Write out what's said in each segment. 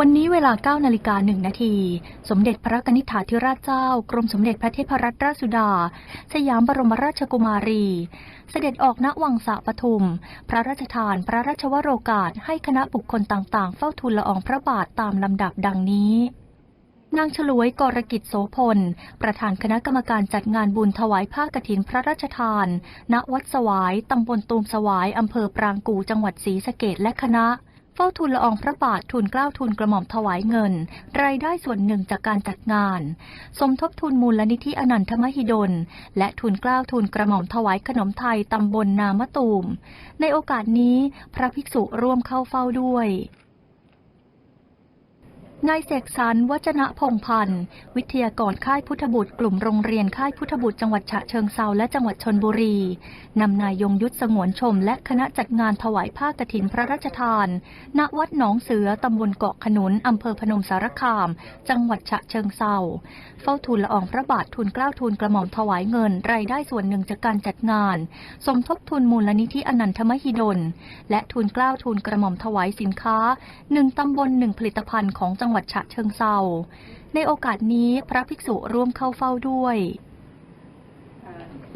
วันนี้เวลา9นาฬิกาหนึ่งนาที สมเด็จพระนิธิถาธิราชเจ้า กรมสมเด็จพระเทพรัตนราชสุดา สยามบรมราชกุมารี เสด็จออกณวังสะปทุม พระราชทานพระราชวโรกาสให้คณะบุคคลต่างๆ เฝ้าทูลละอองพระบาทตามลำดับดังนี้นางฉลวยกรกิจโสพล ประธานคณะกรรมการจัดงานบุญถวายผ้ากฐินพระราชทาน ณ วัดสวาย ตำบลตูมสวาย อำเภอปรางกู จังหวัดศรีสะเกดและคณะ เฝ้าทูลละอองพระบาททูลเกล้าทูลกระหม่อมถวายเงิน รายได้ส่วนหนึ่งจากการจัดงาน สมทบทุนมูลนิธิอนันทมหิดล และทูลเกล้าทูลกระหม่อมถวายขนมไทยตำบลนามะตูม ในโอกาสนี้พระภิกษุร่วมเข้าเฝ้าด้วย นายเสกสรรวัจนะพงพันธ์ วิทยากรค่ายพุทธบุตร กลุ่มโรงเรียนค่ายพุทธบุตรจังหวัดฉะเชิงเซาและจังหวัดชนบุรี นำนายยงยุทธสงวนชม และคณะจัดงานถวายผ้ากฐินพระราชทาน ณวัดหนองเสือตำบลเกาะขนุนอำเภอพนมสารคาม จังหวัดฉะเชิงเซาเฝ้าทูลละอองพระบาททูลเกล้าทูลกระหม่อมถวายเงิน รายได้ส่วนหนึ่งจากการจัดงาน สมทบทุนมูลนิธิอนันทมหิดล และทูลเกล้าทูลกระหม่อมถวายสินค้าหนึ่งตำบลหนึ่งผลิตภัณฑ์ของจังหวัดฉะเชิงเซาในโอกาสนี้พระภิกษุร่วมเข้าเฝ้าด้วย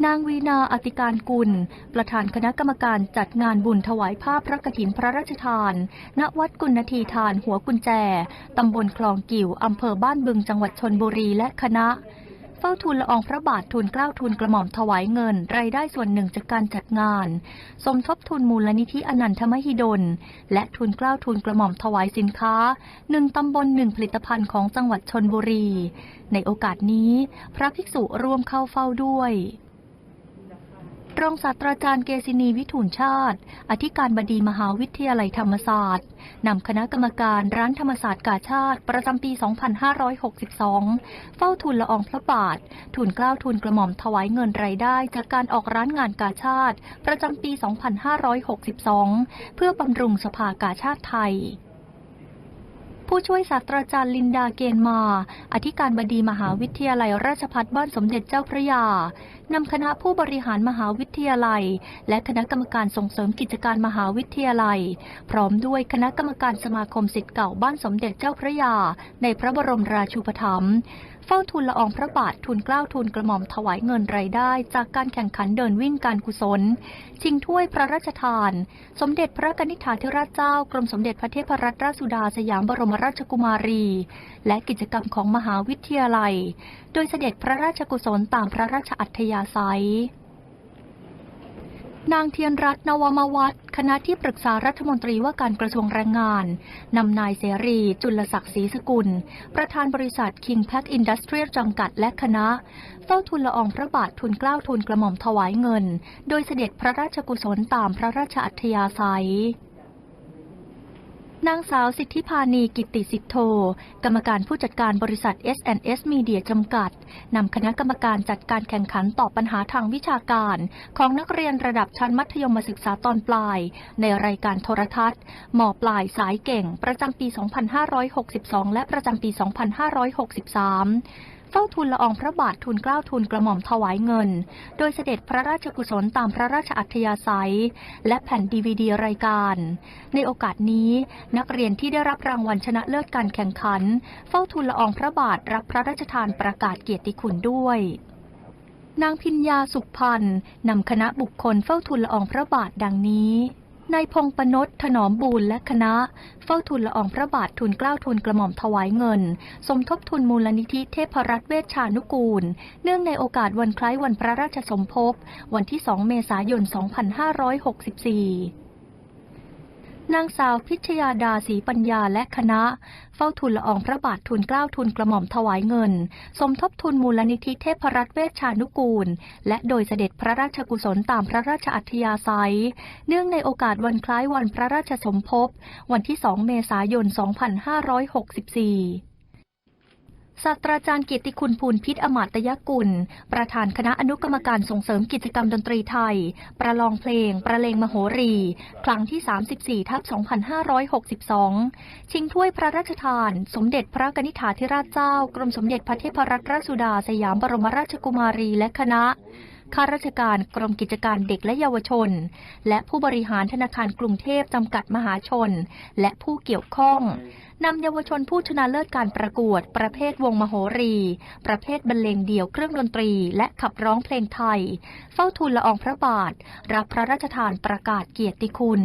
นางวีนาอติการกุล ประธานคณะกรรมการจัดงานบุญถวายผ้าพระกฐินพระราชทาน ณ วัดกุณทีทานหัวกุญแจ ตำบลคลองกิ่ว อำเภอบ้านบึงจังหวัดชนบุรีและคณะ เฝ้าทูลละอองพระบาททูลเกล้าทูลกระหม่อมถวายเงิน รายได้ส่วนหนึ่งจากการจัดงาน สมทบทุนมูลนิธิอนันทมหิดล และทุนเกล้าทุนกระหม่อมถวายสินค้าหนึ่งตำบลหนึ่งผลิตภัณฑ์ของจังหวัดชนบุรี ในโอกาสนี้ พระภิกษุร่วมเข้าเฝ้าด้วย รองศาสตราจารย์เกษินีวิทูลชาติ อธิการบดีมหาวิทยาลัยธรรมศาสตร์ นำคณะกรรมการร้านธรรมศาสตร์กาชาติ ประจำปี 2562 เฝ้าทูลละอองพระบาททูลเกล้าวทูลกระหม่อมถวายเงินรายได้จากการออกร้านงานกาชาติ ประจำปี 2562 เพื่อบำรุงสภากาชาติไทยผู้ช่วยศาสตราจารย์ลินดาเกณฑ์มา อธิการบดีมหาวิทยาลัยราชภัฏบ้านสมเด็จเจ้าพระยา นำคณะผู้บริหารมหาวิทยาลัย และคณะกรรมการส่งเสริมกิจการมหาวิทยาลัย พร้อมด้วยคณะกรรมการสมาคมสิทธิ์เก่าบ้านสมเด็จเจ้าพระยา ในพระบรมราชูปถัมภ์เฝ้าทูลละอองพระบาททูลเกล้าทูลกระหม่อมถวายเงินรายได้ จากการแข่งขันเดินวิ่งการกุศล ชิงถ้วยพระราชทาน สมเด็จพระกนิษฐาธิราชเจ้ากรมสมเด็จพระเทพรัตนราชสุดาสยามบรมราชกุมารี และกิจกรรมของมหาวิทยาลัย โดยเสด็จพระราชกุศลตามพระราชอัธยาศัย นางเทียนรัตน์นวมวัฒน์คณะที่ปรึกษารัฐมนตรีว่าการกระทรวงแรงงาน นำนายเสรี จุลศักดิ์ศรีสกุล ประธานบริษัท King Pack Industrial จำกัดและคณะ เฝ้าทุนละอองพระบาททุนเกล้าทุนกระหม่อมถวายเงิน โดยเสด็จพระราชกุศลตามพระราชอัธยาศัย นางสาวสิทธิพานีกิติสิทโธกรรมการผู้จัดการบริษัท S&S Media จำกัด นำคณะกรรมการจัดการแข่งขันตอบปัญหาทางวิชาการ ของนักเรียนระดับชั้นมัธยมศึกษาตอนปลาย ในรายการโทรทัศน์หมอปลายสายเก่ง ประจำปี 2562 และประจำปี 2563 เฝ้าทูลละอองพระบาททูลเกล้าทูลกระหม่อมถวายเงิน โดยเสด็จพระราชกุศลตามพระราชอัธยาศัย และแผ่นดีวีดีรายการ ในโอกาสนี้นักเรียนที่ได้รับรางวัลชนะเลิศการแข่งขัน เฝ้าทูลละอองพระบาทรับพระราชทานประกาศเกียรติคุณด้วยนางพิญญาสุขพันธ์นำคณะบุคคลเฝ้าทูลละอองพระบาทดังนี้ นายพงปนศถนอมบูรณ์และคณะ เฝ้าทุนละอองพระบาททุนเกล้าทุนกระหม่อมถวายเงิน สมทบทุนมูลนิธิเทพรัตน์เวชชานุกูล เนื่องในโอกาสวันคล้ายวันพระราชสมภพ วันที่ 2 เมษายน 2564 นางสาวพิชยาดาศรีปัญญาและคณะ เฝ้าทุนละอองพระบาททุนเกล้าทุนกระหม่อมถวายเงิน สมทบทุนมูลนิธิเทพรัตน์เวชชานุกูล และโดยเสด็จพระราชกุศลตามพระราชอัธยาศัย เนื่องในโอกาสวันคล้ายวันพระราชสมภพ วันที่ 2 เมษายน 2564 ศาสตราจารย์เกียรติคุณภูลพิษอมาตยกุล ประธานคณะอนุกรรมการส่งเสริมกิจกรรมดนตรีไทย ประลองเพลง ประเลงมโหรี ครั้งที่ 34 ทับ 2562 ชิงถ้วยพระราชทาน สมเด็จพระกนิษฐาธิราชเจ้า กรมสมเด็จพระเทพรัตนราชสุดา สยามบรมราชกุมารีและคณะข้าราชการกรมกิจการเด็กและเยาวชน และผู้บริหารธนาคารกรุงเทพจำกัดมหาชน และผู้เกี่ยวข้อง นำเยาวชนผู้ชนะเลิศการประกวด ประเภทวงมโหรี ประเภทบรรเลงเดี่ยวเครื่องดนตรี และขับร้องเพลงไทย เฝ้าทูลละอองพระบาท รับพระราชทานประกาศเกียรติคุณ